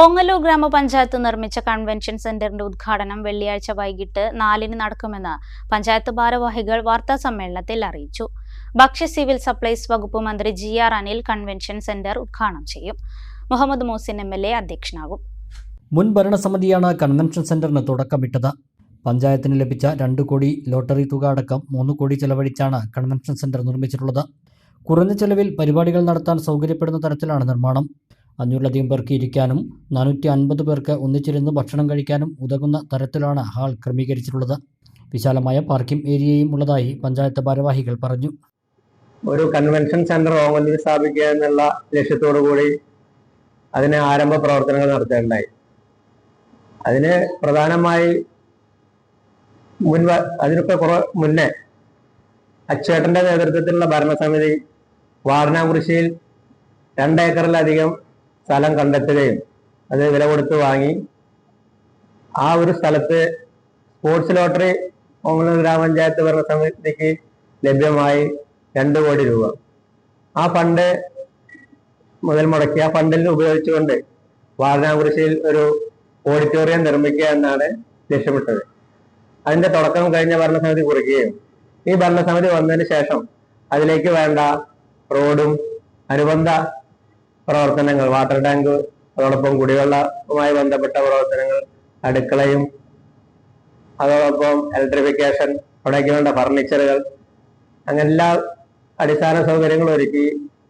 ഓങ്ങല്ലൂർ ഗ്രാമപഞ്ചായത്ത് നിർമ്മിച്ച കൺവെൻഷൻ സെന്ററിന്റെ ഉദ്ഘാടനം വെള്ളിയാഴ്ച വൈകിട്ട് നാലിന് നടക്കുമെന്ന് പഞ്ചായത്ത് ഭാരവാഹികൾ വാർത്താ സമ്മേളനത്തിൽ അറിയിച്ചു. ഭക്ഷ്യ സിവിൽ സപ്ലൈസ് വകുപ്പ് മന്ത്രി G R Anil convention centre ഉദ്ഘാടനം ചെയ്യും. Muhammad Mohsin M L A അധ്യക്ഷനാകും. മുൻ ഭരണസമിതിയാണ് കൺവെൻഷൻ സെന്ററിന് തുടക്കമിട്ടത്. പഞ്ചായത്തിന് ലഭിച്ച രണ്ട് കോടി ലോട്ടറി തുക അടക്കം മൂന്ന് കോടി ചെലവഴിച്ചാണ് കൺവെൻഷൻ സെന്റർ നിർമ്മിച്ചിട്ടുള്ളത്. കുറഞ്ഞ ചെലവിൽ പരിപാടികൾ നടത്താൻ സൗകര്യപ്പെടുന്ന തരത്തിലാണ് നിർമ്മാണം. അഞ്ഞൂറിലധികം പേർക്ക് ഇരിക്കാനും നാനൂറ്റി അൻപത് പേർക്ക് ഒന്നിച്ചിരുന്ന് ഭക്ഷണം കഴിക്കാനും ഉതകുന്ന തരത്തിലാണ് ഹാൾ ക്രമീകരിച്ചിട്ടുള്ളത്. വിശാലമായ പാർക്കിംഗ് ഏരിയയും ഉള്ളതായി പഞ്ചായത്ത് ഭാരവാഹികൾ പറഞ്ഞു. ഒരു കൺവെൻഷൻ സെന്റർ ഓങ്ങല്ലൂർ സ്ഥാപിക്കുക എന്നുള്ള ലക്ഷ്യത്തോടു കൂടി അതിന് ആരംഭ പ്രവർത്തനങ്ങൾ നടത്തേണ്ടായി അതിന് പ്രധാനമായി മുൻ അതിനൊക്കെ കുറ മുന്നേ അച്ചേട്ടന്റെ നേതൃത്വത്തിലുള്ള ഭരണസമിതി വാടനാകുറിശ്ശിയിൽ രണ്ടേക്കറിലധികം സ്ഥലം കണ്ടെത്തുകയും അത് വില കൊടുത്ത് വാങ്ങി. ആ ഒരു സ്ഥലത്ത് സ്പോർട്സ് ലോട്ടറി ഓങ്ങല്ലൂർ ഗ്രാമപഞ്ചായത്ത് ഭരണസമിതിക്ക് ലഭ്യമായി രണ്ട് കോടി രൂപ. ആ ഫണ്ട് മുതൽ മുടക്കി. ആ ഫണ്ടിൽ ഉപയോഗിച്ചുകൊണ്ട് വാരണാകുറിശിയിൽ ഒരു ഓഡിറ്റോറിയം നിർമ്മിക്കുക എന്നാണ് ലക്ഷ്യമിട്ടത്. അതിന്റെ തുടക്കം കഴിഞ്ഞ ഭരണസമിതി കുറിക്കുകയും ഈ ഭരണസമിതി വന്നതിന് ശേഷം അതിലേക്ക് വേണ്ട റോഡും അനുബന്ധ പ്രവർത്തനങ്ങൾ വാട്ടർ ടാങ്ക് അതോടൊപ്പം കുടിവെള്ളവുമായി ബന്ധപ്പെട്ട പ്രവർത്തനങ്ങൾ അടുക്കളയും അതോടൊപ്പം ഇലക്ട്രിഫിക്കേഷൻ അവിടേക്ക് വേണ്ട ഫർണിച്ചറുകൾ അങ്ങനെ എല്ലാ അടിസ്ഥാന സൗകര്യങ്ങളും ഒരുക്കി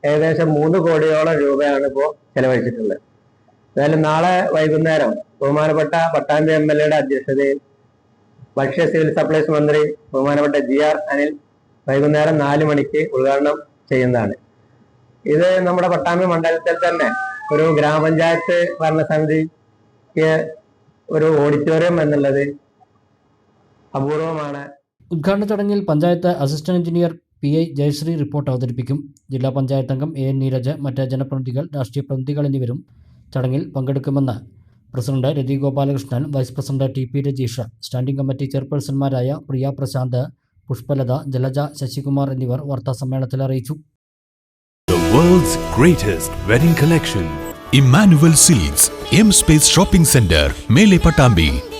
ഏകദേശം മൂന്ന് കോടിയോളം രൂപയാണ് ഇപ്പോൾ ചെലവഴിച്ചിട്ടുള്ളത്. എന്തായാലും നാളെ വൈകുന്നേരം ബഹുമാനപ്പെട്ട പട്ടാമ്പി എം എൽ എയുടെ അധ്യക്ഷതയിൽ ഭക്ഷ്യ സിവിൽ സപ്ലൈസ് മന്ത്രി ബഹുമാനപ്പെട്ട ജി ആർ അനിൽ വൈകുന്നേരം നാല് മണിക്ക് ഉദ്ഘാടനം ചെയ്യുന്നതാണ്. ഇത് നമ്മുടെ പട്ടാമ്പി മണ്ഡലത്തിൽ തന്നെ ഒരു ഗ്രാമപഞ്ചായത്ത് ഭരണസമിതിക്ക് ഒരു ഓഡിറ്റോറിയം എന്നുള്ളത് അപൂർവമാണ്. ഉദ്ഘാടന ചടങ്ങിൽ panchayat assistant engineer P I Jayasree report അവതരിപ്പിക്കും. ജില്ലാ പഞ്ചായത്ത് അംഗം എ എൻ നീരജ് മറ്റ് ജനപ്രതിനിധികൾ രാഷ്ട്രീയ പ്രതിനിധികൾ എന്നിവരും ചടങ്ങിൽ പങ്കെടുക്കുമെന്ന് president Rathi Gopalakrishnan vice president T P Rajeesh standing committee ചെയർപേഴ്സൺമാരായ Priya Prasanth Pushpalatha Jalaja Sasikumar എന്നിവർ വാർത്താസമ്മേളനത്തിൽ അറിയിച്ചു. world's greatest wedding collection. Emmanuel Seals, M Space Shopping Center, Mele Patambi.